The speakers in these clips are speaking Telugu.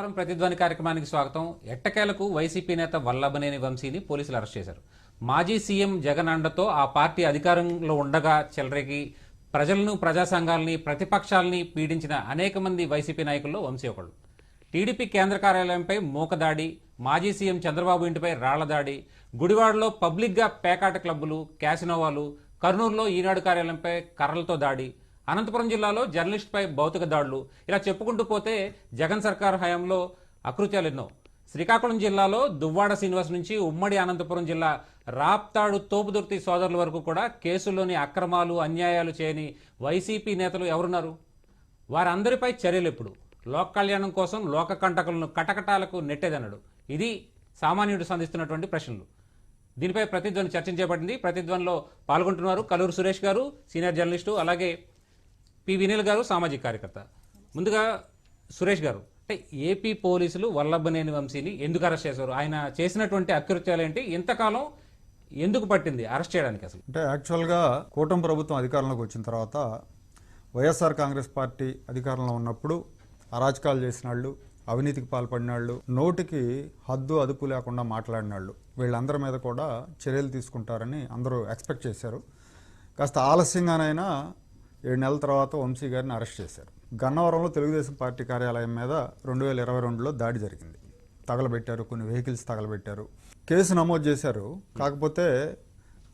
నమస్కారం. ప్రతిధ్వని కార్యక్రమానికి స్వాగతం. ఎట్టకేలకు వైసీపీ నేత వల్లభనేని వంశీని పోలీసులు అరెస్ట్ చేశారు. మాజీ సీఎం జగన్ అండతో ఆ పార్టీ అధికారంలో ఉండగా చెలరేగి ప్రజలను ప్రజా సంఘాలని ప్రతిపక్షాలని పీడించిన అనేక మంది వైసీపీ నాయకుల్లో వంశీ ఒకళ్ళు టీడీపీ కేంద్ర కార్యాలయంపై మూకదాడి మాజీ సీఎం చంద్రబాబు ఇంటిపై రాళ్ళ దాడి గుడివాడలో పబ్లిక్గా పేకాట క్లబ్బులు క్యాసినోవాలు కర్నూలులో ఈనాడు కార్యాలయంపై కర్రలతో దాడి అనంతపురం జిల్లాలో జర్నలిస్ట్పై భౌతిక దాడులు. ఇలా చెప్పుకుంటూ పోతే జగన్ సర్కార్ హయాంలో అకృత్యాలు ఎన్నో. శ్రీకాకుళం జిల్లాలో దువ్వాడ శ్రీనివాస్ నుంచి ఉమ్మడి అనంతపురం జిల్లా రాప్తాడు తోపుదుర్తి సోదరుల వరకు కూడా కేసుల్లోని అక్రమాలు అన్యాయాలు చేయని వైసీపీ నేతలు ఎవరున్నారు? వారందరిపై చర్యలు ఎప్పుడు లోక కళ్యాణం కోసం లోక కంటకులను కటకటాలకు నెట్టేదన్నాడు. ఇది సామాన్యుడు సంధిస్తున్నటువంటి ప్రశ్నలు. దీనిపై ప్రతిధ్వని చర్చించబడింది. ప్రతిధ్వనిలో పాల్గొంటున్నారు కలూరు సురేష్ గారు సీనియర్ జర్నలిస్టు అలాగే పి. వినీల్ గారు సామాజిక కార్యకర్త. ముందుగా సురేష్ గారు. అంటే ఏపీ పోలీసులు వల్లభనేని వంశీని ఎందుకు అరెస్ట్ చేశారు? ఆయన చేసినటువంటి అకృత్యాలు ఏంటి? ఇంతకాలం ఎందుకు పట్టింది అరెస్ట్ చేయడానికి అసలు? అంటే యాక్చువల్గా కూటమి ప్రభుత్వం అధికారంలోకి వచ్చిన తర్వాత వైఎస్ఆర్ కాంగ్రెస్ పార్టీ అధికారంలో ఉన్నప్పుడు అరాచకాలు చేసిన వాళ్ళు అవినీతికి పాల్పడిన వాళ్ళు నోటికి హద్దు అదుపు లేకుండా మాట్లాడిన వాళ్ళు వీళ్ళందరి మీద కూడా చర్యలు తీసుకుంటారని అందరూ ఎక్స్పెక్ట్ చేశారు. కాస్త ఆలస్యంగానైనా ఏడు నెలల తర్వాత వంశీ గారిని అరెస్ట్ చేశారు. గన్నవరంలో తెలుగుదేశం పార్టీ కార్యాలయం మీద రెండు వేల ఇరవై రెండులో దాడి జరిగింది. తగలబెట్టారు కొన్ని వెహికల్స్ తగలబెట్టారు. కేసు నమోదు చేశారు. కాకపోతే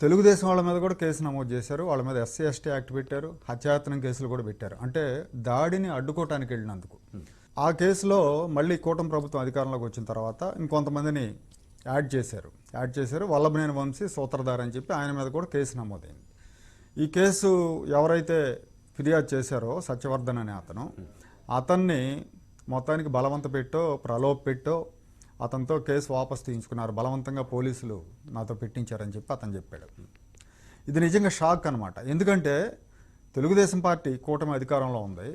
తెలుగుదేశం వాళ్ళ మీద కూడా కేసు నమోదు చేశారు. వాళ్ళ మీద ఎస్సీ ఎస్టీ యాక్ట్ పెట్టారు. హత్యాయత్నం కేసులు కూడా పెట్టారు. అంటే దాడిని అడ్డుకోవటానికి వెళ్ళినందుకు. ఆ కేసులో మళ్ళీ కూటమి ప్రభుత్వం అధికారంలోకి వచ్చిన తర్వాత ఇంకొంతమందిని యాడ్ చేశారు. యాడ్ చేశారు. వల్లభనేని వంశీ సూత్రధారి అని చెప్పి ఆయన మీద కూడా కేసు నమోదైంది. ఈ కేసు ఎవరైతే ఫిర్యాదు చేశారో సత్యవర్ధన్ అనే అతను అతన్ని మొత్తానికి బలవంత పెట్టో ప్రలోభ పెట్టో అతనితో కేసు వాపస్ తీయించుకున్నారు. బలవంతంగా పోలీసులు నాతో పెట్టించారని చెప్పి అతను చెప్పాడు. ఇది నిజంగా షాక్ అనమాట ఎందుకంటే తెలుగుదేశం పార్టీ కూటమి అధికారంలో ఉంది.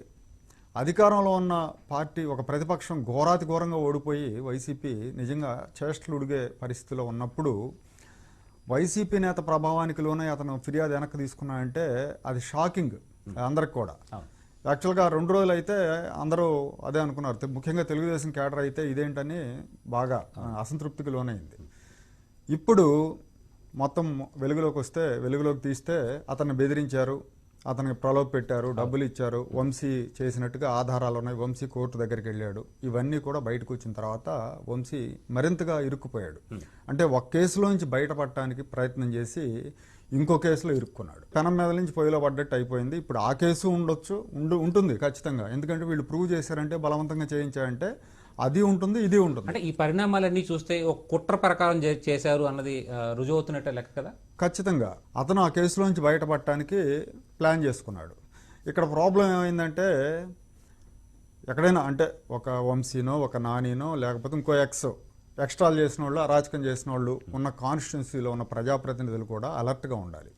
అధికారంలో ఉన్న పార్టీ ఒక ప్రతిపక్షం ఘోరాతి ఘోరంగా ఓడిపోయి వైసీపీ నిజంగా చేష్టలు ఉడిగే పరిస్థితిలో ఉన్నప్పుడు వైసీపీ నేత ప్రభావానికి లోనే అతను ఫిర్యాదు వెనక్కి తీసుకున్నాడంటే అది షాకింగ్ అందరికి కూడా. యాక్చువల్గా రెండు రోజులు అయితే అందరూ అదే అనుకున్నారు. ముఖ్యంగా తెలుగుదేశం కేడర్ అయితే ఇదేంటని బాగా అసంతృప్తికి లోనైంది. ఇప్పుడు మొత్తం వెలుగులోకి వస్తే వెలుగులోకి తీస్తే అతన్ని బెదిరించారు. అతనికి ప్రలోభ పెట్టారు డబ్బులు ఇచ్చారు వంశీ చేసినట్టుగా ఆధారాలు ఉన్నాయి. వంశీ కోర్టు దగ్గరికి వెళ్ళాడు. ఇవన్నీ కూడా బయటకు వచ్చిన తర్వాత వంశీ మరింతగా ఇరుక్కుపోయాడు. అంటే ఒక కేసులోంచి బయటపడటానికి ప్రయత్నం చేసి ఇంకో కేసులో ఇరుక్కున్నాడు. పెనం మీద నుంచి పొయ్యిలో పడ్డట్టు అయిపోయింది. ఇప్పుడు ఆ కేసు ఉండొచ్చు ఉండు ఉంటుంది ఖచ్చితంగా. ఎందుకంటే వీళ్ళు ప్రూవ్ చేశారంటే బలవంతంగా చేయించారంటే అది ఉంటుంది ఇది ఉంటుంది. అంటే ఈ పరిణామాలన్నీ చూస్తే ఒక కుట్ర ప్రకారం చేశారు అన్నది ఆ, రుజువు అవుతున్నట్టే లెక్క కదా? ఖచ్చితంగా. అతను ఆ కేసులోంచి బయటపడటానికి ప్లాన్ చేసుకున్నాడు. ఇక్కడ ప్రాబ్లం ఏమైందంటే ఎక్కడైనా అంటే ఒక వంశీనో ఒక నానీనో లేకపోతే ఇంకో ఎక్స్ ఎక్స్ట్రాల్ చేసిన వాళ్ళు అరాచకం చేసిన వాళ్ళు ఉన్న కాన్స్టిట్యున్సీలో ఉన్న ప్రజాప్రతినిధులు కూడా అలర్ట్గా ఉండాలి.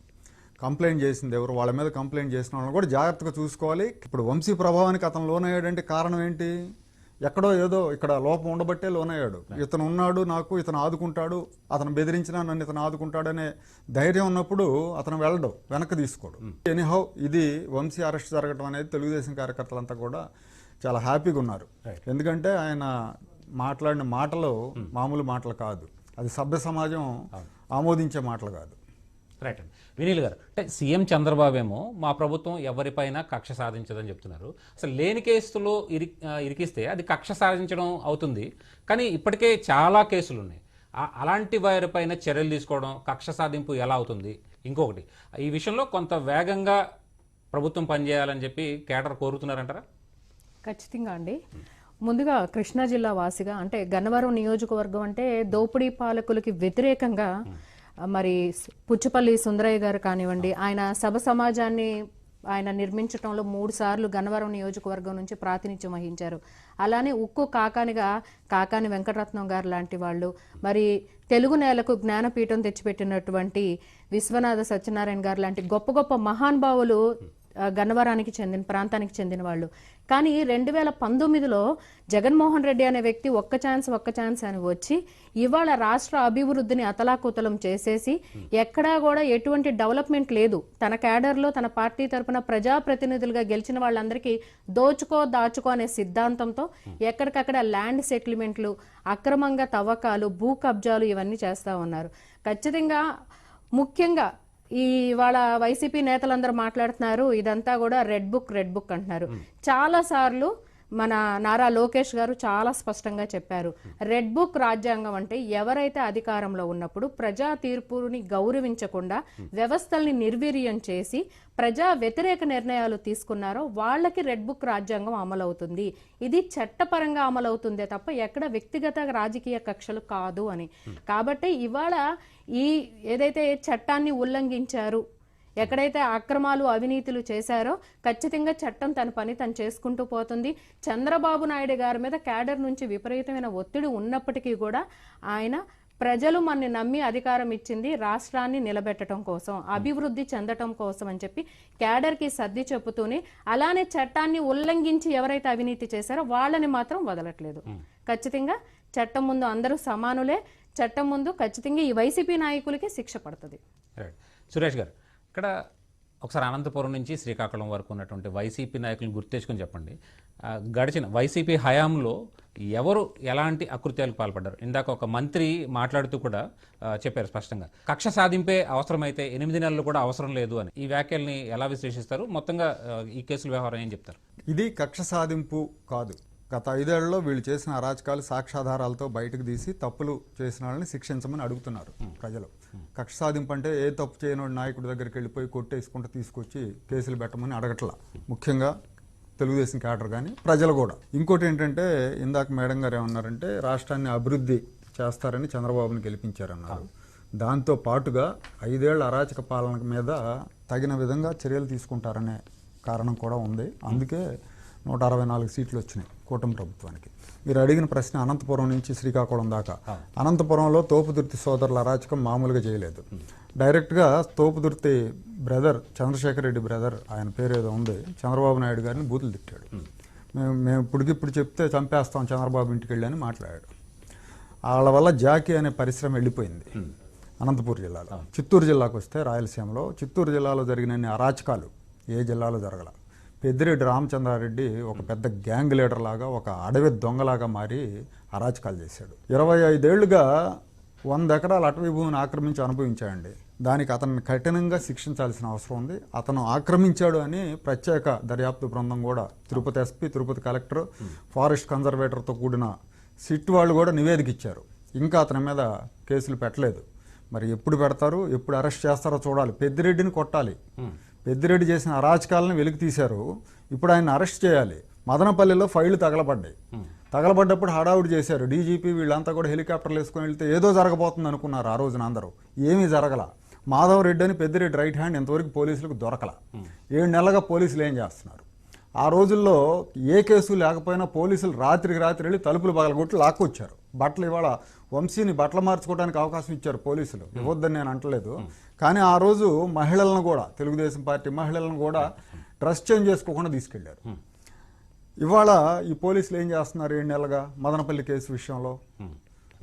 కంప్లైంట్ చేసింది ఎవరు వాళ్ళ మీద కంప్లైంట్ చేసిన వాళ్ళని కూడా జాగ్రత్తగా చూసుకోవాలి. ఇప్పుడు వంశీ ప్రభావానికి అతను లోనయ్యాడంటే కారణం ఏంటి? ఎక్కడో ఏదో ఇక్కడ లోపం ఉండబట్టే లోనయ్యాడు. ఇతను ఉన్నాడు నాకు ఇతను ఆదుకుంటాడు అతను బెదిరించినా నన్ను ఇతను ఆదుకుంటాడనే ధైర్యం ఉన్నప్పుడు అతను వెళ్ళడు వెనక్కి తీసుకోడు. ఎనీహౌ ఇది వంశీ అరెస్ట్ జరగడం అనేది తెలుగుదేశం కార్యకర్తలంతా కూడా చాలా హ్యాపీగా ఉన్నారు. ఎందుకంటే ఆయన మాట్లాడిన మాటలు మామూలు మాటలు కాదు. అది సభ్య సమాజం ఆమోదించే మాటలు కాదు. రైట్ అండి. వినీల్ గారు అంటే సీఎం చంద్రబాబు ఏమో మా ప్రభుత్వం ఎవరిపైన కక్ష సాధించదని చెప్తున్నారు. అసలు లేని కేసులో ఇరి ఇరికిస్తే అది కక్ష సాధించడం అవుతుంది. కానీ ఇప్పటికే చాలా కేసులు ఉన్నాయి అలాంటి వారిపైన చర్యలు తీసుకోవడం కక్ష సాధింపు ఎలా అవుతుంది? ఇంకొకటి ఈ విషయంలో కొంత వేగంగా ప్రభుత్వం పనిచేయాలని చెప్పి కేడర్ కోరుతున్నారంటారా? ఖచ్చితంగా అండి. ముందుగా కృష్ణా జిల్లా వాసిగా అంటే గన్నవరం నియోజకవర్గం అంటే దోపిడీ పాలకులకి వ్యతిరేకంగా మరి పుచ్చుపల్లి సుందరయ్య గారు కానివ్వండి ఆయన సభ సమాజాన్ని ఆయన నిర్మించడంలో మూడు సార్లు గన్నవరం నియోజకవర్గం నుంచి ప్రాతినిధ్యం వహించారు. అలానే ఉక్కు కాకానిగా కాకాని వెంకటరత్నం గారు లాంటి వాళ్ళు. మరి తెలుగు నేలకు జ్ఞానపీఠం తెచ్చిపెట్టినటువంటి విశ్వనాథ సత్యనారాయణ గారు లాంటి గొప్ప గొప్ప మహానుభావులు గన్నవరానికి చెందిన ప్రాంతానికి చెందిన వాళ్ళు. కానీ రెండు వేల పంతొమ్మిదిలో జగన్మోహన్ రెడ్డి అనే వ్యక్తి ఒక్క ఛాన్స్ ఒక్క ఛాన్స్ అని వచ్చి ఇవాళ రాష్ట్ర అభివృద్ధిని అతలాకుతలం చేసేసి ఎక్కడా కూడా ఎటువంటి డెవలప్మెంట్ లేదు. తన క్యాడర్లో తన పార్టీ తరపున ప్రజాప్రతినిధులుగా గెలిచిన వాళ్ళందరికీ దోచుకో దాచుకో అనే సిద్ధాంతంతో ఎక్కడికక్కడ ల్యాండ్ సెటిల్మెంట్లు అక్రమంగా తవ్వకాలు భూ కబ్జాలు ఇవన్నీ చేస్తూ ఉన్నారు. ఖచ్చితంగా ముఖ్యంగా ఈ వాళ్ళ వైసీపీ నేతలందరూ మాట్లాడుతున్నారు ఇదంతా కూడా రెడ్ బుక్ రెడ్ బుక్ అంటున్నారు. చాలా సార్లు మన నారా లోకేష్ గారు చాలా స్పష్టంగా చెప్పారు. రెడ్ బుక్ రాజ్యాంగం అంటే ఎవరైతే అధికారంలో ఉన్నప్పుడు ప్రజా తీర్పుని గౌరవించకుండా వ్యవస్థల్ని నిర్వీర్యం చేసి ప్రజా వ్యతిరేక నిర్ణయాలు తీసుకున్నారో వాళ్ళకి రెడ్ బుక్ రాజ్యాంగం అమలవుతుంది. ఇది చట్టపరంగా అమలవుతుందే తప్ప ఎక్కడ వ్యక్తిగత రాజకీయ కక్షలు కాదు అని. కాబట్టి ఇవాళ ఈ ఏదైతే చట్టాన్ని ఉల్లంఘించారు ఎక్కడైతే అక్రమాలు అవినీతులు చేశారో ఖచ్చితంగా చట్టం తన పని తను చేసుకుంటూ పోతుంది. చంద్రబాబు నాయుడు గారి మీద క్యాడర్ నుంచి విపరీతమైన ఒత్తిడి ఉన్నప్పటికీ కూడా ఆయన ప్రజలు మనని నమ్మి అధికారం ఇచ్చింది రాష్ట్రాన్ని నిలబెట్టడం కోసం అభివృద్ధి చెందటం కోసం అని చెప్పి క్యాడర్కి సర్ది చెప్పుతూనే అలానే చట్టాన్ని ఉల్లంఘించి ఎవరైతే అవినీతి చేశారో వాళ్ళని మాత్రం వదలట్లేదు. ఖచ్చితంగా చట్టం ముందు అందరూ సమానులే చట్టం ముందు ఖచ్చితంగా ఈ వైసీపీ నాయకులకి శిక్ష పడుతుంది. సురేష్ గారు ఇక్కడ ఒకసారి అనంతపురం నుంచి శ్రీకాకుళం వరకు ఉన్నటువంటి వైసీపీ నాయకులను గుర్తెచ్చుకొని చెప్పండి. గడిచిన వైసీపీ హయాంలో ఎవరు ఎలాంటి అకృత్యాలకు పాల్పడ్డారు? ఇందాక ఒక మంత్రి మాట్లాడుతూ కూడా చెప్పారు స్పష్టంగా. కక్ష సాధింపే అవసరమైతే ఎనిమిది నెలలు కూడా అవసరం లేదు అని. ఈ వ్యాఖ్యల్ని ఎలా విశ్లేషిస్తారు? మొత్తంగా ఈ కేసుల వ్యవహారం ఏం చెప్తారు? ఇది కక్ష సాధింపు కాదు. గత ఐదేళ్ళలో వీళ్ళు చేసిన అరాచకాలు సాక్ష్యాధారాలతో బయటకు తీసి తప్పులు చేసిన వాళ్ళని శిక్షించమని అడుగుతున్నారు ప్రజలు. కక్ష సాధింపు అంటే ఏ తప్పు చేయని నాయకుడి దగ్గరికి వెళ్ళిపోయి కొట్టేసుకుంటూ తీసుకొచ్చి కేసులు పెట్టమని అడగట్లా. ముఖ్యంగా తెలుగుదేశం క్యాడర్ కానీ ప్రజలు కూడా. ఇంకోటి ఏంటంటే ఇందాక మేడం గారు ఏమన్నారంటే రాష్ట్రాన్ని అభివృద్ధి చేస్తారని చంద్రబాబుని గెలిపించారన్నారు. దాంతో పాటుగా ఐదేళ్ళ అరాచక పాలన మీద తగిన విధంగా చర్యలు తీసుకుంటారనే కారణం కూడా ఉంది. అందుకే నూట అరవై నాలుగు సీట్లు వచ్చినాయి. కూటమి ప్రభుత్వానికి. మీరు అడిగిన ప్రశ్న అనంతపురం నుంచి శ్రీకాకుళం దాకా. అనంతపురంలో తోపుదుర్తి సోదరుల అరాచకం మామూలుగా చేయలేదు. డైరెక్ట్గా తోపుదుర్తి బ్రదర్ చంద్రశేఖర్ రెడ్డి బ్రదర్ ఆయన పేరు ఏదో ఉంది చంద్రబాబు నాయుడు గారిని బూతులు తిట్టాడు. మేము మేము ఇప్పటికిప్పుడు చెప్తే చంపేస్తాం చంద్రబాబు ఇంటికి వెళ్ళి అని మాట్లాడాడు. వాళ్ళ వల్ల జాకీ అనే పరిశ్రమ వెళ్ళిపోయింది. అనంతపూర్ జిల్లాలో. చిత్తూరు జిల్లాకు వస్తే రాయలసీమలో. చిత్తూరు జిల్లాలో జరిగిన అరాచకాలు ఏ జిల్లాలో జరగల. పెద్దిరెడ్డి రామచంద్రారెడ్డి ఒక పెద్ద గ్యాంగ్ లీడర్ లాగా ఒక అడవి దొంగలాగా మారి అరాచకాలు చేశాడు. ఇరవై ఐదేళ్ళుగా వంద ఎకరాల అటవీ భూమిని ఆక్రమించి అనుభవించాడండి. దానికి అతన్ని కఠినంగా శిక్షించాల్సిన అవసరం ఉంది. అతను ఆక్రమించాడు అని ప్రత్యేక దర్యాప్తు బృందం కూడా Tirupati SP Tirupati collector forest కన్జర్వేటర్తో కూడిన సిట్ వాళ్ళు కూడా నివేదిక ఇచ్చారు. ఇంకా అతని మీద కేసులు పెట్టలేదు. మరి ఎప్పుడు పెడతారు ఎప్పుడు అరెస్ట్ చేస్తారో చూడాలి. పెద్దిరెడ్డిని కొట్టాలి. పెద్దిరెడ్డి చేసిన అరాచకాలను వెలికి తీశారు. ఇప్పుడు ఆయన అరెస్ట్ చేయాలి. మదనపల్లిలో ఫైళ్ళు తగలబడ్డాయి. తగలబడ్డప్పుడు హడావుడి చేశారు. డీజీపీ వీళ్ళంతా కూడా హెలికాప్టర్లు వేసుకొని వెళ్తే ఏదో జరగబోతుంది అనుకున్నారు ఆ రోజున అందరూ. ఏమీ జరగల. మాధవరెడ్డి అని పెద్దిరెడ్డి రైట్ హ్యాండ్ ఇంతవరకు పోలీసులకు దొరకల. ఏడు నెలలుగా పోలీసులు ఏం చేస్తున్నారు? ఆ రోజుల్లో ఏ కేసు లేకపోయినా పోలీసులు రాత్రికి రాత్రి వెళ్ళి తలుపులు పగలగొట్టి లాక్కొచ్చారు. బట్టలు ఇవాళ వంశీని బట్టలు మార్చుకోవడానికి అవకాశం ఇచ్చారు పోలీసులు. ఇవ్వద్దని నేను అంటలేదు కానీ ఆ రోజు మహిళలను కూడా తెలుగుదేశం పార్టీ మహిళలను కూడా డ్రెస్ చేంజ్ చేసుకోకుండా తీసుకెళ్ళారు. ఇవాళ ఈ పోలీసులు ఏం చేస్తున్నారు ఏడు నెలగా మదనపల్లి కేసు విషయంలో.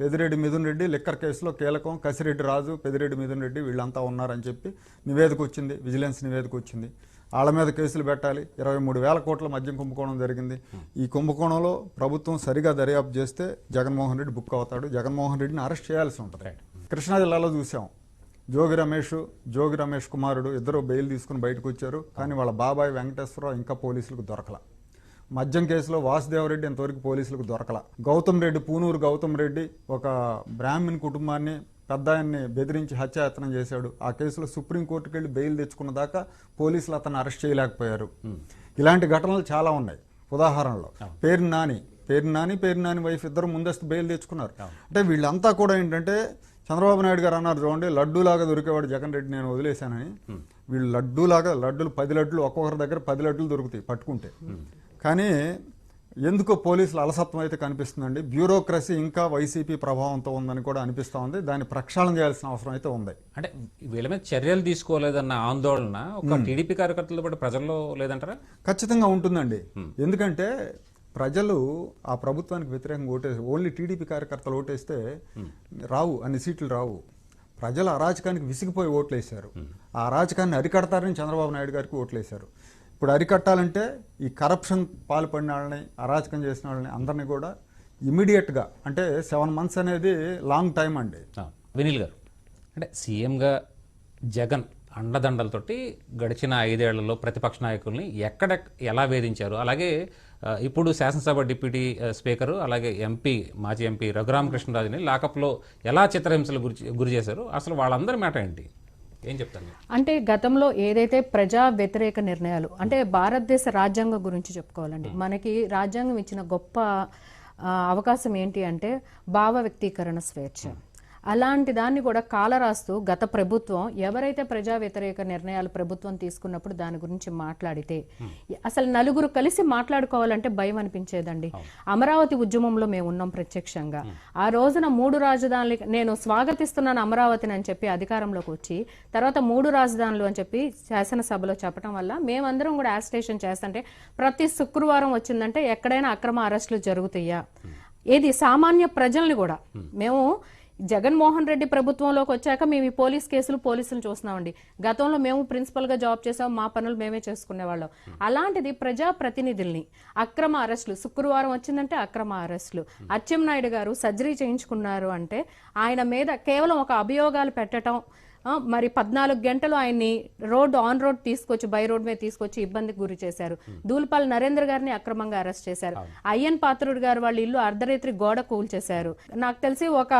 పెదిరెడ్డి మిథున్ రెడ్డి లిక్కర్ కేసులో కీలకం. కసిరెడ్డి రాజు పెదిరెడ్డి మిథున్ రెడ్డి వీళ్ళంతా ఉన్నారని చెప్పి నివేదిక వచ్చింది. విజిలెన్స్ నివేదిక వచ్చింది. వాళ్ళ మీద కేసులు పెట్టాలి. ఇరవై మూడు వేల కోట్ల మద్యం కుంభకోణం జరిగింది. ఈ కుంభకోణంలో ప్రభుత్వం సరిగా దర్యాప్తు చేస్తే జగన్మోహన్ రెడ్డి బుక్ అవుతాడు. జగన్మోహన్ రెడ్డిని అరెస్ట్ చేయాల్సి ఉంటుంది. కృష్ణా జిల్లాలో చూసాం. జోగి రమేష్ జోగి రమేష్ కుమారుడు ఇద్దరు బెయిల్ తీసుకుని బయటకు వచ్చారు. కానీ వాళ్ళ బాబాయ్ వెంకటేశ్వరరావు ఇంకా పోలీసులకు దొరకల. మద్యం కేసులో వాసుదేవరెడ్డి ఇంతవరకు పోలీసులకు దొరకల. గౌతమ్ రెడ్డి పూనూరు గౌతమ్ రెడ్డి ఒక బ్రాహ్మణ్ కుటుంబాన్ని పెద్ద ఆయన్ని బెదిరించి హత్యాయత్నం చేశాడు. ఆ కేసులో సుప్రీంకోర్టుకి వెళ్ళి బెయిల్ తెచ్చుకున్న దాకా పోలీసులు అతన్ని అరెస్ట్ చేయలేకపోయారు. ఇలాంటి ఘటనలు చాలా ఉన్నాయి. ఉదాహరణలో పేరు నాని పేరు నాని పేరు నాని వైఫ్ ఇద్దరు ముందస్తు బెయిల్ తెచ్చుకున్నారు. అంటే వీళ్ళంతా కూడా ఏంటంటే చంద్రబాబు నాయుడు గారు అన్నారు చూడండి లడ్డూలాగా దొరికేవాడు జగన్ రెడ్డి నేను వదిలేశానని. వీళ్ళు లడ్డూలాగా లడ్డూలు పది లడ్డులు ఒక్కొక్కరి దగ్గర పది లడ్డులు దొరుకుతాయి పట్టుకుంటే. కానీ ఎందుకో పోలీసుల అలసత్వం అయితే కనిపిస్తుందండి. బ్యూరోక్రసీ ఇంకా వైసీపీ ప్రభావంతో ఉందని కూడా అనిపిస్తూ ఉంది. దాన్ని ప్రక్షాళన చేయాల్సిన అవసరం అయితే ఉంది. అంటే వీళ్ళ మీద చర్యలు తీసుకోలేదన్న ఆందోళన ఒక టీడీపీ కార్యకర్తలతో పాటు ప్రజల్లో లేదంటారా? ఖచ్చితంగా ఉంటుందండి. ఎందుకంటే ప్రజలు ఆ ప్రభుత్వానికి వ్యతిరేకంగా ఓటేసి ఓన్లీ టీడీపీ కార్యకర్తలు ఓటేస్తే రావు అన్ని సీట్లు రావు. ప్రజలు అరాచకానికి విసిగిపోయి ఓట్లేశారు. ఆ అరాచకాన్ని అరికడతారని చంద్రబాబు నాయుడు గారికి ఓట్లేశారు. ఇప్పుడు అరికట్టాలంటే ఈ కరప్షన్ పాల్పడిన వాళ్ళని అరాచకం చేసిన వాళ్ళని అందరినీ కూడా ఇమీడియట్గా అంటే సెవెన్ మంత్స్ అనేది లాంగ్ టైం అండి. వినీల్ గారు అంటే సీఎంగా జగన్ అండదండలతోటి గడిచిన ఐదేళ్ళలో ప్రతిపక్ష నాయకుల్ని ఎక్కడ ఎలా వేధించారు? అలాగే ఇప్పుడు శాసనసభ డిప్యూటీ స్పీకరు అలాగే ఎంపీ మాజీ ఎంపీ రఘురామకృష్ణరాజుని లాకప్లో ఎలా చిత్రహింసలు గురి గురి చేశారు? అసలు వాళ్ళందరి మాట ఏంటి? ఏం చెప్తాను? అంటే గతంలో ఏదైతే ప్రజా వ్యతిరేక నిర్ణయాలు అంటే భారతదేశ రాజ్యాంగం గురించి చెప్పుకోవాలండి. మనకి రాజ్యాంగం ఇచ్చిన గొప్ప అవకాశం ఏంటి అంటే భావ వ్యక్తీకరణ స్వేచ్ఛ. అలాంటి దాన్ని కూడా కాలరాస్తూ గత ప్రభుత్వం ఎవరైతే ప్రజా వ్యతిరేక నిర్ణయాలు ప్రభుత్వం తీసుకున్నప్పుడు దాని గురించి మాట్లాడితే అసలు నలుగురు కలిసి మాట్లాడుకోవాలంటే భయం అనిపించేదండి. అమరావతి ఉద్యమంలో మేము ఉన్నాం ప్రత్యక్షంగా. ఆ రోజున మూడు రాజధానులు నేను స్వాగతిస్తున్నాను అమరావతిని అని చెప్పి అధికారంలోకి వచ్చి తర్వాత మూడు రాజధానులు అని చెప్పి శాసనసభలో చెప్పడం వల్ల మేమందరం కూడా యాజిటేషన్ చేస్తుంటే ప్రతి శుక్రవారం వచ్చిందంటే ఎక్కడైనా అక్రమ అరెస్టులు జరుగుతాయా? ఏది సామాన్య ప్రజల్ని కూడా. మేము జగన్మోహన్ రెడ్డి ప్రభుత్వంలోకి వచ్చాక మేము ఈ పోలీస్ కేసులు పోలీసులు చూస్తున్నామండి. గతంలో మేము ప్రిన్సిపల్గా జాబ్ చేసాం మా పనులు మేమే చేసుకునేవాళ్ళం అలాంటిది ప్రజా ప్రతినిధుల్ని అక్రమ అరెస్టులు శుక్రవారం వచ్చిందంటే అక్రమ అరెస్టులు. అచ్చెన్నాయుడు గారు సర్జరీ చేయించుకున్నారు అంటే ఆయన మీద కేవలం ఒక అభియోగాలు పెట్టడం మరి పద్నాలుగు గంటలు ఆయన్ని రోడ్ ఆన్ రోడ్ తీసుకొచ్చి బై రోడ్ మీద తీసుకొచ్చి ఇబ్బందికి గురి చేశారు. దూల్పాల్ నరేంద్ర గారిని అక్రమంగా అరెస్ట్ చేశారు. అయ్యన్ పాత్రుడు గారు వాళ్ళ ఇల్లు అర్ధరేత్రి గోడ కూల్చేశారు. నాకు తెలిసి ఒక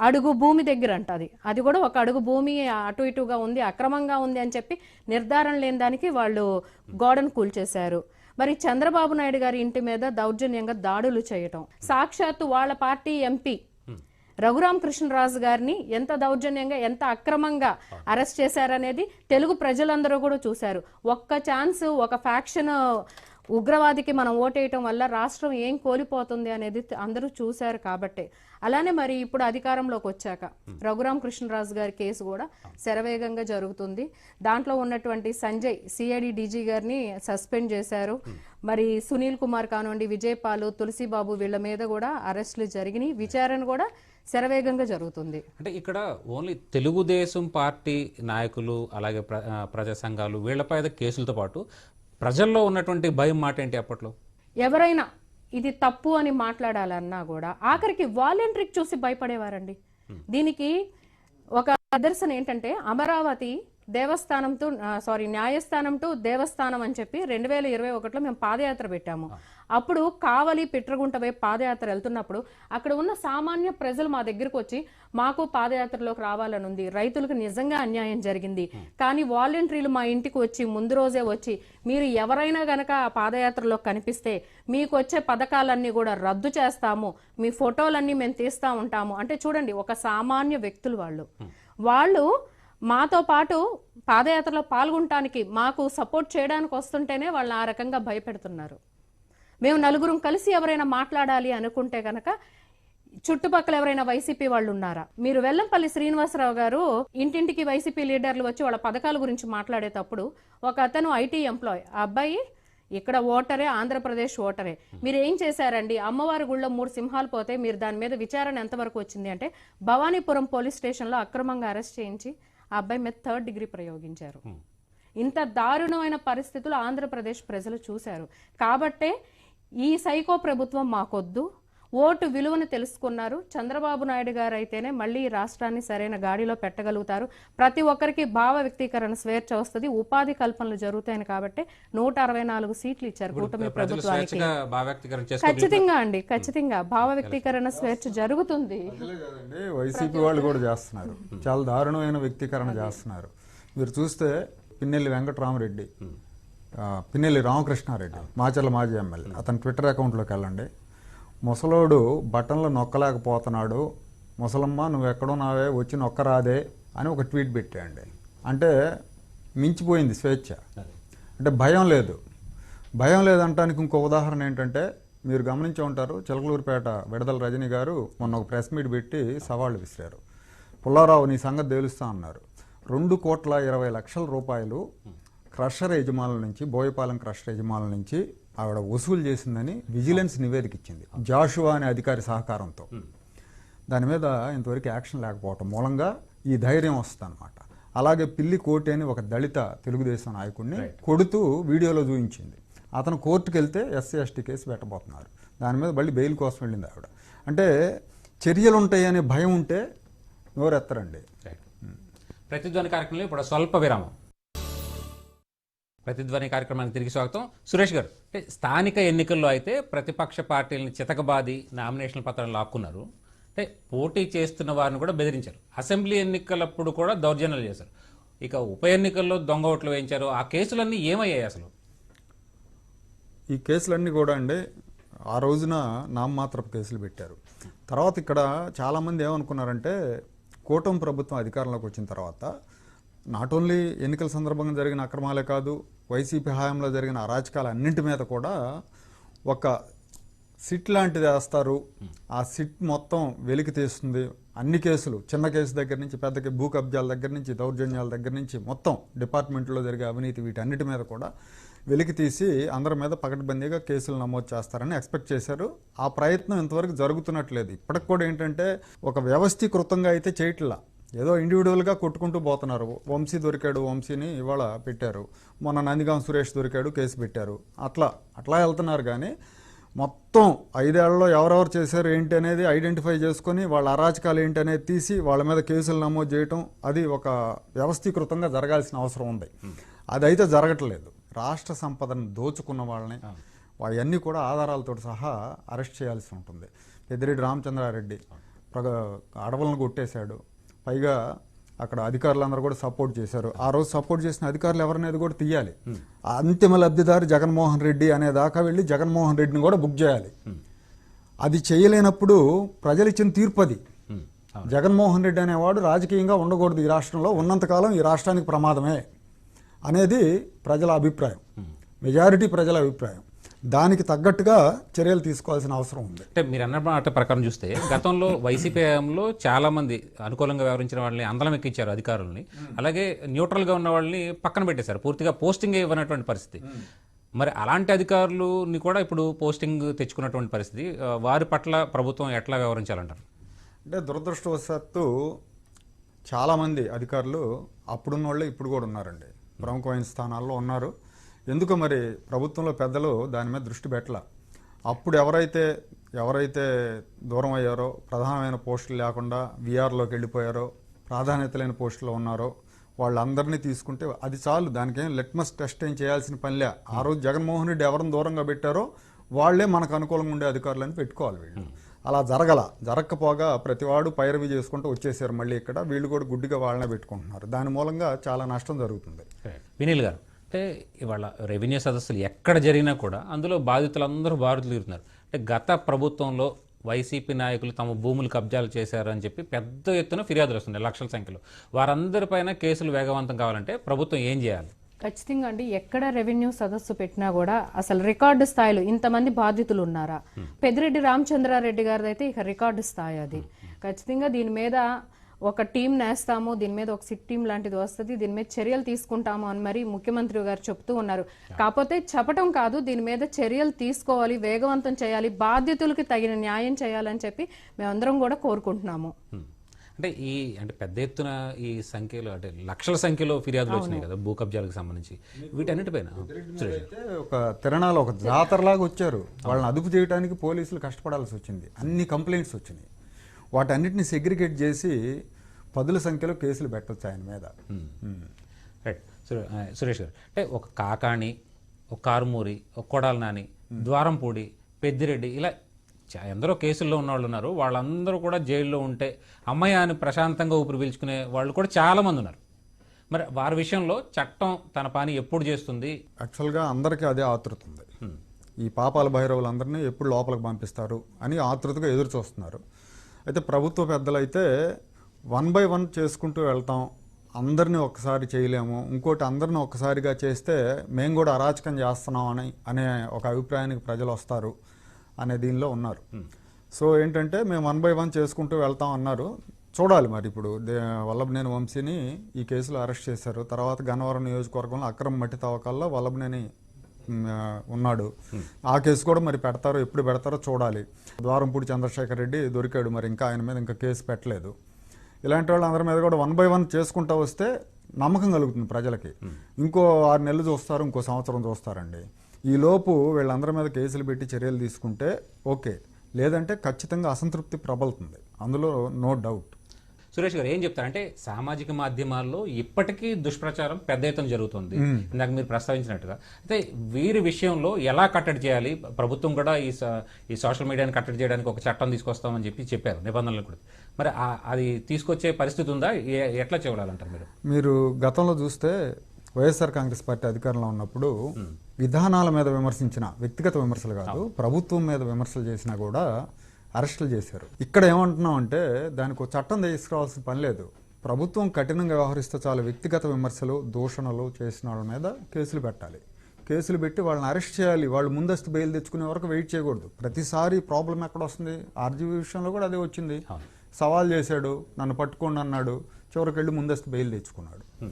అడుగు భూమి దగ్గర అంట అది. అది కూడా ఒక అడుగు భూమి అటు ఇటుగా ఉంది అక్రమంగా ఉంది అని చెప్పి నిర్ధారణ లేని దానికి వాళ్ళు గోడను కూల్చేశారు. మరి చంద్రబాబు నాయుడు గారి ఇంటి మీద దౌర్జన్యంగా దాడులు చేయటం సాక్షాత్తు వాళ్ళ పార్టీ ఎంపీ రఘురామ కృష్ణరాజు గారిని ఎంత దౌర్జన్యంగా ఎంత అక్రమంగా అరెస్ట్ చేశారనేది తెలుగు ప్రజలందరూ కూడా చూశారు. ఒక్క ఛాన్స్ ఒక ఫ్యాక్షన్ ఉగ్రవాదికి మనం ఓటేయటం వల్ల రాష్ట్రం ఏం కోల్పోతుంది అనేది అందరూ చూశారు కాబట్టే. అలానే మరి ఇప్పుడు అధికారంలోకి వచ్చాక రఘురామ్ కృష్ణరాజు గారి కేసు కూడా శరవేగంగా జరుగుతుంది. దాంట్లో ఉన్నటువంటి సంజయ్ సిఐడి డీజీ గారిని సస్పెండ్ చేశారు. మరి సునీల్ కుమార్ కానివ్వండి విజయపాలు తులసిబాబు వీళ్ళ మీద కూడా అరెస్టులు జరిగినాయి. విచారణ కూడా శరవేగంగా జరుగుతుంది. అంటే ఇక్కడ ఓన్లీ తెలుగుదేశం పార్టీ నాయకులు అలాగే ప్ర ప్రజా సంఘాలు వీళ్ళపై కేసులతో పాటు ప్రజల్లో ఉన్నటువంటి భయం మాట ఏంటి అప్పట్లో? ఎవరైనా ఇది తప్పు అని మాట్లాడాలన్నా కూడా ఆఖరికి వాలంటరీకి చూసి భయపడేవారండి. దీనికి ఒక నిదర్శనం ఏంటంటే అమరావతి దేవస్థానం టు సారీ న్యాయస్థానం టు దేవస్థానం అని చెప్పి రెండు వేల ఇరవై ఒకటిలో మేము పాదయాత్ర పెట్టాము. అప్పుడు కావలి పిట్రగుంట వైపు పాదయాత్ర వెళ్తున్నప్పుడు అక్కడ ఉన్న సామాన్య ప్రజలు మా దగ్గరకు వచ్చి మాకు పాదయాత్రలోకి రావాలని ఉంది. రైతులకు నిజంగా అన్యాయం జరిగింది. కానీ వాలంటీర్లు మా ఇంటికి వచ్చి ముందు రోజే వచ్చి మీరు ఎవరైనా గనక ఆ పాదయాత్రలో కనిపిస్తే మీకు వచ్చే పథకాలన్నీ కూడా రద్దు చేస్తాము. మీ ఫోటోలన్నీ మేము తీస్తా ఉంటాము. అంటే చూడండి ఒక సామాన్య వ్యక్తులు వాళ్ళు. వాళ్ళు మాతో పాటు పాదయాత్రలో పాల్గొనటానికి మాకు సపోర్ట్ చేయడానికి వస్తుంటేనే వాళ్ళు ఆ రకంగా భయపెడుతున్నారు. మేము నలుగురం కలిసి ఎవరైనా మాట్లాడాలి అనుకుంటే కనుక చుట్టుపక్కల ఎవరైనా వైసీపీ వాళ్ళు ఉన్నారా? మీరు వెల్లంపల్లి శ్రీనివాసరావు గారు ఇంటింటికి వైసీపీ లీడర్లు వచ్చి వాళ్ళ పథకాల గురించి మాట్లాడేటప్పుడు ఒక అతను ఐటీ ఎంప్లాయ్ ఆ అబ్బాయి ఇక్కడ ఓటరే ఆంధ్రప్రదేశ్ ఓటరే. మీరు ఏం చేశారండి? అమ్మవారి గుళ్ళో మూడు సింహాలు పోతే మీరు దాని మీద విచారణ ఎంతవరకు వచ్చింది అంటే భవానీపురం పోలీస్ స్టేషన్లో అక్రమంగా అరెస్ట్ చేయించి ఆ అబ్బాయి మీద థర్డ్ డిగ్రీ ప్రయోగించారు. ఇంత దారుణమైన పరిస్థితులు ఆంధ్రప్రదేశ్ ప్రజలు చూశారు. కాబట్టే ఈ సైకో ప్రభుత్వం మాకొద్దు ఓటు విలువను తెలుసుకున్నారు. చంద్రబాబు నాయుడు గారు అయితేనే మళ్ళీ ఈ రాష్ట్రాన్ని సరైన గాడిలో పెట్టగలుగుతారు. ప్రతి ఒక్కరికి భావ వ్యక్తీకరణ స్వేచ్ఛ వస్తుంది. ఉపాధి కల్పనలు జరుగుతాయని కాబట్టి నూట అరవై నాలుగు సీట్లు ఇచ్చారు కూటమి ప్రభుత్వానికి. ఖచ్చితంగా అండి ఖచ్చితంగా భావ వ్యక్తీకరణ స్వేచ్ఛ జరుగుతుంది. వైసీపీ వాళ్ళు కూడా చేస్తున్నారు. చాలా దారుణమైన వ్యక్తీకరణ చేస్తున్నారు. మీరు చూస్తే పిన్నెల్లి వెంకటరామరెడ్డి ఆ, పిన్నెల్లి రామకృష్ణారెడ్డి మాచర్ల మాజీ ఎమ్మెల్యే. అతని ట్విట్టర్ అకౌంట్లోకి వెళ్ళండి. ముసలోడు బటన్లు నొక్కలేకపోతున్నాడు ముసలమ్మ నువ్వు ఎక్కడున్నావే వచ్చి నొక్కరాదే అని ఒక ట్వీట్ పెట్టాయండి అంటే మించిపోయింది స్వేచ్ఛ. అంటే భయం లేదు. భయం లేదంటానికి ఇంకో ఉదాహరణ ఏంటంటే మీరు గమనించి ఉంటారు చిలకలూరుపేట విడదల రజని గారు మొన్న ఒక ప్రెస్ మీట్ పెట్టి సవాళ్ళు విసిరారు. పుల్లారావు నీ సంగతి తేలుస్తా అన్నారు. రెండు కోట్ల ఇరవై లక్షల రూపాయలు క్రషర్ యజమానుల నుంచి బోయపాలెం క్రషర్ యజమానుల నుంచి ఆవిడ వసూలు చేసిందని విజిలెన్స్ నివేదిక ఇచ్చింది జాషువా అనే అధికారి సహకారంతో. దాని మీద ఇంతవరకు యాక్షన్ లేకపోవటం మూలంగా ఈ ధైర్యం వస్తుంది అలాగే పిల్లి కోటి అని ఒక దళిత తెలుగుదేశం నాయకుడిని కొడుతూ వీడియోలో చూపించింది. అతను కోర్టుకు వెళ్తే ఎస్సీ ఎస్టీ కేసు పెట్టబోతున్నారు. దాని మీద మళ్ళీ బెయిల్ కోసం వెళ్ళింది ఆవిడ. అంటే చర్యలు ఉంటాయి అనే భయం ఉంటే నోరెత్తరండి. ప్రతిధ్వని కార్యక్రమంలో ఇప్పుడు స్వల్ప విరామం. ప్రతిధ్వని కార్యక్రమానికి తిరిగి స్వాగతం. సురేష్ గారు అంటే స్థానిక ఎన్నికల్లో అయితే ప్రతిపక్ష పార్టీలను చితకబాది నామినేషన్ పత్రాలు లాక్కున్నారు. అంటే పోటీ చేస్తున్న వారిని కూడా బెదిరించారు. అసెంబ్లీ ఎన్నికలప్పుడు కూడా దౌర్జన్యాలు చేశారు. ఇక ఉప ఎన్నికల్లో దొంగ ఓట్లు వేయించారు. ఆ కేసులన్నీ ఏమయ్యాయి అసలు? ఈ కేసులన్నీ కూడా అండి ఆ రోజున నామమాత్రపు కేసులు పెట్టారు. తర్వాత ఇక్కడ చాలామంది ఏమనుకున్నారంటే కూటమి ప్రభుత్వం అధికారంలోకి వచ్చిన తర్వాత నాట్ ఓన్లీ ఎన్నికల సందర్భంగా జరిగిన అక్రమాలే కాదు వైసీపీ హయాంలో జరిగిన అరాచకాలు అన్నింటి మీద కూడా ఒక సిట్ లాంటిది వేస్తారు. ఆ సిట్ మొత్తం వెలికి తీస్తుంది. అన్ని కేసులు చిన్న కేసు దగ్గర నుంచి పెద్ద భూ కబ్జాల దగ్గర నుంచి దౌర్జన్యాల దగ్గర నుంచి మొత్తం డిపార్ట్మెంట్లో జరిగే అవినీతి వీటన్నిటి మీద కూడా వెలికి తీసి అందరి మీద పకడ్బందీగా కేసులు నమోదు చేస్తారని ఎక్స్పెక్ట్ చేశారు. ఆ ప్రయత్నం ఇంతవరకు జరుగుతున్నట్లేదు. ఇప్పటికి కూడా ఏంటంటే ఒక వ్యవస్థీకృతంగా అయితే చేయట్లా. ఏదో ఇండివిజువల్గా కొట్టుకుంటూ పోతున్నారు. వంశీ దొరికాడు వంశీని ఇవాళ పెట్టారు. మొన్న నందిగాం సురేష్ దొరికాడు కేసు పెట్టారు. అట్లా అట్లా వెళ్తున్నారు కానీ మొత్తం ఐదేళ్ళలో ఎవరెవరు చేశారు ఏంటి అనేది ఐడెంటిఫై చేసుకొని వాళ్ళ అరాచకాలు ఏంటి అనేది తీసి వాళ్ళ మీద కేసులు నమోదు చేయటం అది ఒక వ్యవస్థీకృతంగా జరగాల్సిన అవసరం ఉంది. అదైతే జరగట్లేదు. రాష్ట్ర సంపదను దోచుకున్న వాళ్ళని అవన్నీ కూడా ఆధారాలతో సహా అరెస్ట్ చేయాల్సి ఉంటుంది. పెద్దిరెడ్డి రామచంద్రారెడ్డి ప్రగ అడవులను కొట్టేశాడు. పైగా అక్కడ అధికారులందరూ కూడా సపోర్ట్ చేశారు. ఆ రోజు సపోర్ట్ చేసిన అధికారులు ఎవరనేది కూడా తీయాలి. అంతిమ లబ్ధిదారు జగన్మోహన్ రెడ్డి అనే దాకా వెళ్ళి జగన్మోహన్ రెడ్డిని కూడా బుక్ చేయాలి. అది చేయలేనప్పుడు ప్రజలు ఇచ్చిన తీర్పు అది. జగన్మోహన్ రెడ్డి అనేవాడు రాజకీయంగా ఉండకూడదు ఈ రాష్ట్రంలో ఉన్నంతకాలం ఈ రాష్ట్రానికి ప్రమాదమే అనేది ప్రజల అభిప్రాయం. మెజారిటీ ప్రజల అభిప్రాయం. దానికి తగ్గట్టుగా చర్యలు తీసుకోవాల్సిన అవసరం ఉంది. అంటే మీరు అన్న మాట ప్రకారం చూస్తే గతంలో వైసీపీ హయాంలో చాలా మంది అనుకూలంగా వ్యవహరించిన వాళ్ళని అందలం ఎక్కించారు అధికారుల్ని. అలాగే న్యూట్రల్గా ఉన్న వాళ్ళని పక్కన పెట్టేశారు. పూర్తిగా పోస్టింగ్ ఇవ్వనటువంటి పరిస్థితి. మరి అలాంటి అధికారులని కూడా ఇప్పుడు పోస్టింగ్ తెచ్చుకున్నటువంటి పరిస్థితి వారి పట్ల ప్రభుత్వం ఎట్లా వ్యవహరించాలంటారు? అంటే దురదృష్టవశాత్తు చాలామంది అధికారులు అప్పుడున్న వాళ్ళే ఇప్పుడు కూడా ఉన్నారండి. ప్రముఖమైన స్థానాల్లో ఉన్నారు. ఎందుకు మరి ప్రభుత్వంలో పెద్దలు దాని మీద దృష్టి పెట్టల. అప్పుడు ఎవరైతే ఎవరైతే దూరం అయ్యారో ప్రధానమైన పోస్టులు లేకుండా విఆర్లోకి వెళ్ళిపోయారో ప్రాధాన్యత లేని పోస్టులో ఉన్నారో వాళ్ళందరినీ తీసుకుంటే అది చాలు. దానికేం లిట్మస్ టెస్ట్ ఏం చేయాల్సిన పనిలే ఆ రోజు జగన్మోహన్ రెడ్డి ఎవరిని దూరంగా పెట్టారో వాళ్ళే మనకు అనుకూలంగా ఉండే అధికారులని పెట్టుకోవాలి వీళ్ళు. అలా జరగల. జరగకపోగా ప్రతివాడు పైరవి చేసుకుంటూ వచ్చేసారు మళ్ళీ ఇక్కడ. వీళ్ళు కూడా గుడ్డిగా వాళ్ళనే పెట్టుకుంటున్నారు. దాని మూలంగా చాలా నష్టం జరుగుతుంది. వినీల్ గారు అంటే ఇవాళ రెవెన్యూ సదస్సులు ఎక్కడ జరిగినా కూడా అందులో బాధితులందరూ బాధితులు తీరుతున్నారు. అంటే గత ప్రభుత్వంలో వైసీపీ నాయకులు తమ భూములు కబ్జాలు చేశారు అని చెప్పి పెద్ద ఎత్తున ఫిర్యాదులు వస్తున్నాయి లక్షల సంఖ్యలో. వారందరిపైన కేసులు వేగవంతం కావాలంటే ప్రభుత్వం ఏం చేయాలి? ఖచ్చితంగా అండి. ఎక్కడ రెవెన్యూ సదస్సు పెట్టినా కూడా అసలు రికార్డు స్థాయిలో ఇంతమంది బాధితులు ఉన్నారా పెద్దిరెడ్డి రామచంద్రారెడ్డి గారిది అయితే ఇక రికార్డు స్థాయి అది. ఖచ్చితంగా దీని మీద ఒక టీం నేస్తాము దీని మీద ఒక సిట్ టీం లాంటిది వస్తుంది దీని మీద చర్యలు తీసుకుంటాము అని మరి ముఖ్యమంత్రి గారు చెప్తూ ఉన్నారు. కాకపోతే చెప్పటం కాదు దీని మీద చర్యలు తీసుకోవాలి వేగవంతం చేయాలి బాధ్యతలకి తగిన న్యాయం చేయాలని చెప్పి మేమందరం కూడా కోరుకుంటున్నాము. అంటే ఈ అంటే పెద్ద ఎత్తున ఈ సంఖ్యలో అంటే లక్షల సంఖ్యలో ఫిర్యాదులు వచ్చినాయి కదా భూ కబ్జాలకు సంబంధించి. వీటన్నిటిపైన? ఒక తిరణాలు ఒక జాతరలాగా వచ్చారు. వాళ్ళని అదుపు చేయడానికి పోలీసులు కష్టపడాల్సి వచ్చింది. అన్ని కంప్లైంట్స్ వచ్చినాయి. వాటన్నిటిని సెగ్రిగేట్ చేసి పదుల సంఖ్యలో కేసులు పెట్టొచ్చు ఆయన మీద. ఉమ్. రైట్ సురే- ఆ, సురేష్ గారు. అంటే ఒక కాకాణి ఒక కారుమూరి ఒక కొడాలి నాని ద్వారంపూడి పెద్దిరెడ్డి ఇలా ఎందరో కేసుల్లో ఉన్న వాళ్ళు ఉన్నారు. వాళ్ళందరూ కూడా జైల్లో ఉంటే అమ్మాయి అని ప్రశాంతంగా ఊపిరి పీల్చుకునే వాళ్ళు కూడా చాలా మంది ఉన్నారు. మరి వారి విషయంలో చట్టం తన పని ఎప్పుడు చేస్తుంది? యాక్చువల్గా అందరికీ అదే ఆతృత ఉంది. ఈ పాపాల భైరవులందరినీ ఎప్పుడు లోపలికి పంపిస్తారు అని ఆతృతగా ఎదురు చూస్తున్నారు అయితే ప్రభుత్వ పెద్దలైతే వన్ బై వన్ చేసుకుంటూ వెళ్తాం. అందరినీ ఒక్కసారి చేయలేము. ఇంకోటి అందరిని ఒక్కసారిగా చేస్తే మేము కూడా అరాచకం చేస్తున్నాం అని అనే ఒక అభిప్రాయానికి ప్రజలు వస్తారు అనే దీనిలో ఉన్నారు. సో ఏంటంటే మేము వన్ బై వన్ చేసుకుంటూ వెళ్తాం అన్నారు. చూడాలి మరి ఇప్పుడు. వల్లభనేని వంశీని ఈ కేసులో అరెస్ట్ చేశారు. తర్వాత గన్నవరం నియోజకవర్గంలో అక్రమ మట్టి తవ్వకాల్లో వల్లభనేని ఉన్నాడు. ఆ కేసు కూడా మరి పెడతారో ఎప్పుడు పెడతారో చూడాలి. ద్వారంపూడి చంద్రశేఖర్ రెడ్డి దొరికాడు మరి ఇంకా ఆయన మీద ఇంకా కేసు పెట్టలేదు. ఇలాంటి వాళ్ళు అందరి మీద కూడా వన్ బై వన్ చేసుకుంటూ వస్తే నమ్మకం కలుగుతుంది ప్రజలకి. ఇంకో ఆరు నెలలు చూస్తారు ఇంకో సంవత్సరం చూస్తారండి. ఈ లోపు వీళ్ళందరి మీద కేసులు పెట్టి చర్యలు తీసుకుంటే ఓకే. లేదంటే ఖచ్చితంగా అసంతృప్తి ప్రబలుతుంది. అందులో నో డౌట్. సురేష్ గారు ఏం చెప్తారంటే సామాజిక మాధ్యమాల్లో ఇప్పటికీ దుష్ప్రచారం పెద్ద ఎత్తున జరుగుతుంది. ఇందాక మీరు ప్రస్తావించినట్టుగా. అయితే వీరి విషయంలో ఎలా కట్టడి చేయాలి? ప్రభుత్వం కూడా ఈ స- ఈ సోషల్ మీడియాని కట్టడి చేయడానికి ఒక చట్టం తీసుకొస్తామని చెప్పి చెప్పారు నిబంధనలు కూడా. మరి అది తీసుకొచ్చే పరిస్థితి ఉందా? ఎట్లా చూడాలంటారు మీరు? మీరు గతంలో చూస్తే వైఎస్ఆర్ కాంగ్రెస్ పార్టీ అధికారంలో ఉన్నప్పుడు విధానాల మీద విమర్శించిన వ్యక్తిగత విమర్శలు కాదు ప్రభుత్వం మీద విమర్శలు చేసినా కూడా అరెస్టులు చేశారు. ఇక్కడ ఏమంటున్నాం అంటే దానికి ఒక చట్టం తీసుకురావాల్సిన పని లేదు. ప్రభుత్వం కఠినంగా వ్యవహరిస్తే చాలు వ్యక్తిగత విమర్శలు దూషణలు చేసిన వాళ్ళ మీద కేసులు పెట్టాలి. కేసులు పెట్టి వాళ్ళని అరెస్ట్ చేయాలి. వాళ్ళు ముందస్తు బెయిల్ తెచ్చుకునే వరకు వెయిట్ చేయకూడదు. ప్రతిసారి ప్రాబ్లం ఎక్కడ వస్తుంది? ఆర్జీవీ విషయంలో కూడా అదే వచ్చింది. సవాల్ చేశాడు నన్ను పట్టుకోండి అన్నాడు చివరికి వెళ్ళి ముందస్తు బెయిల్ తెచ్చుకున్నాడు.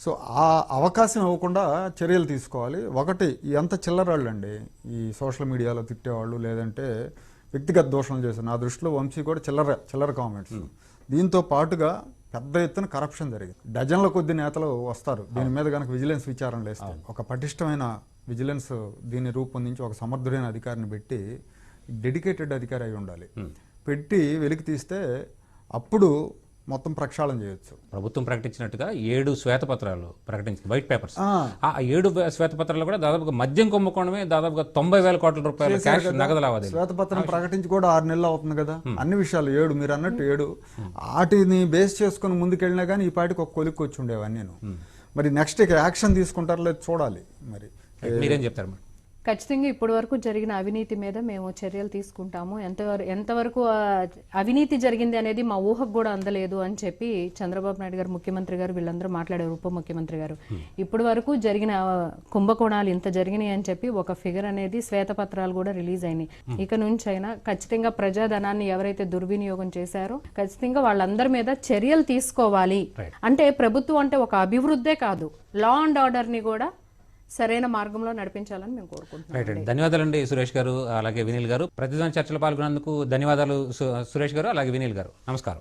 సో ఆ అవకాశం ఇవ్వకుండా చర్యలు తీసుకోవాలి. ఒకటి ఎంత చిల్లరాళ్ళు అండి ఈ సోషల్ మీడియాలో తిట్టేవాళ్ళు? లేదంటే వ్యక్తిగత దోషణలు చేశారు. నా దృష్టిలో వంశీ కూడా చిల్లర చిల్లర కామెంట్స్. దీంతో పాటుగా పెద్ద ఎత్తున కరప్షన్ జరిగింది. డజన్ల కొద్ది నేతలు వస్తారు. దీని మీద కనుక విజిలెన్స్ విచారణ లేస్తే ఒక పటిష్టమైన విజిలెన్స్ దీన్ని రూపొందించి ఒక సమర్థుడైన అధికారిని పెట్టి డెడికేటెడ్ అధికారి అయి ఉండాలి. పెట్టి వెలికి తీస్తే అప్పుడు మొత్తం ప్రక్షాళన చేయొచ్చు. ప్రభుత్వం ప్రకటించినట్టుగా ఏడు శ్వేతపత్రాలు ప్రకటించింది వైట్ పేపర్స్. ఆ. ఏడు శ్వేతపత్రాలు కూడా దాదాపుగా మద్యం కుంభకోణమే దాదాపుగా తొంభై వేల కోట్ల రూపాయల క్యాష్ నగదు లావాదేవీ శ్వేతపత్రం ప్రకటించి కూడా ఆరు నెలలు అవుతుంది కదా. అన్ని విషయాలు ఏడు మీరు అన్నట్టు ఏడు. వాటిని బేస్ చేసుకుని ముందుకెళ్ళినా కానీ ఈ పాటికి ఒక కొలిక్కి వచ్చి ఉండేవన్నీ నేను. మరి నెక్స్ట్ ఇక యాక్షన్ తీసుకుంటారో లేదు చూడాలి మరి. మీరేం చెప్తారు మరి? ఖచ్చితంగా ఇప్పటి వరకు జరిగిన అవినీతి మీద మేము చర్యలు తీసుకుంటాము. ఎంతవరకు ఎంతవరకు అవినీతి జరిగింది అనేది మా ఊహకు కూడా అందలేదు అని చెప్పి చంద్రబాబు నాయుడు గారు ముఖ్యమంత్రి గారు వీళ్ళందరూ మాట్లాడారు ఉప ముఖ్యమంత్రి గారు. ఇప్పటి వరకు జరిగిన కుంభకోణాలు ఇంత జరిగినాయి అని చెప్పి ఒక ఫిగర్ అనేది శ్వేతపత్రాలు కూడా రిలీజ్ అయినాయి. ఇక నుంచి అయినా ఖచ్చితంగా ప్రజాధనాన్ని ఎవరైతే దుర్వినియోగం చేశారో ఖచ్చితంగా వాళ్ళందరి మీద చర్యలు తీసుకోవాలి. అంటే ప్రభుత్వం అంటే ఒక అభివృద్ధే కాదు. లా అండ్ ఆర్డర్ని కూడా సరైన మార్గంలో నడిపించాలని మేము కోరుకుంటున్నాం. ధన్యవాదాలండి సురేష్ గారు అలాగే వినీల్ గారు. ప్రతిదాని చర్చలో పాల్గొన్నందుకు ధన్యవాదాలు సురేష్ గారు అలాగే వినీల్ గారు. నమస్కారం.